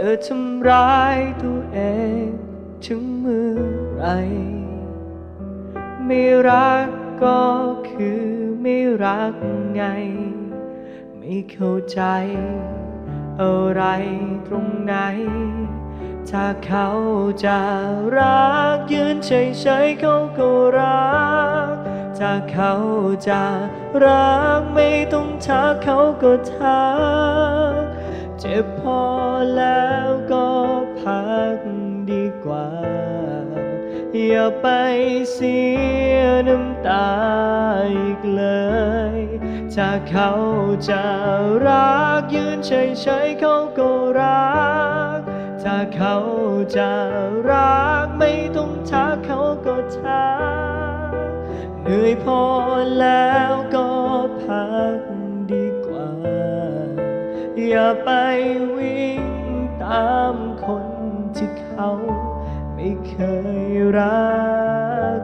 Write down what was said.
จะทำร้ายตัวเองถึงเมื่อไร ไม่รักก็คือไม่รักไง ไม่เข้าใจ อะไรตรงไหน ถ้าเขาจะรักยืนเฉยๆเขาก็รัก ถ้าเขาจะรักไม่ต้องทักเขาก็ทัก บพอแล้วก็พักดีกว่า อย่าไปเสียน้ำตาอีกเลย ถ้าเขาจะรักยืนเฉยๆเขาก็รัก ถ้าเขาจะรักไม่ต้องทักเขาก็ทักเหนื่อยพอแล้วก็พักดี อย่าไปวิ่งตามคนที่เขาไม่เคยรัก